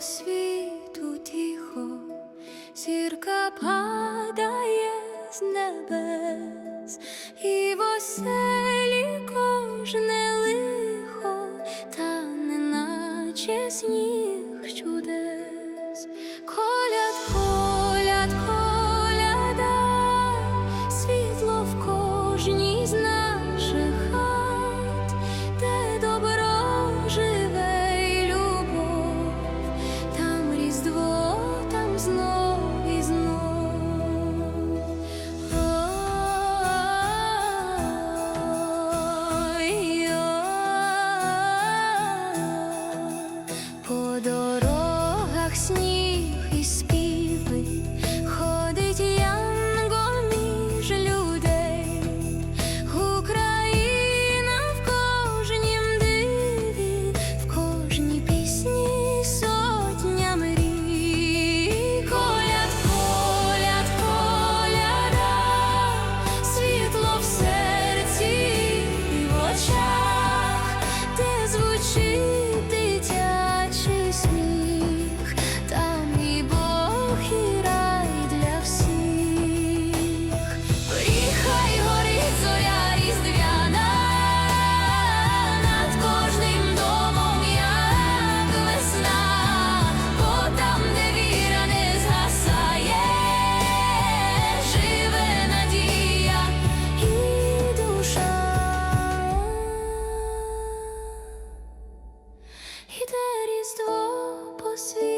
світу тихо, зірка падає з небес, і в оселі кожне лихо, та неначе сніг. see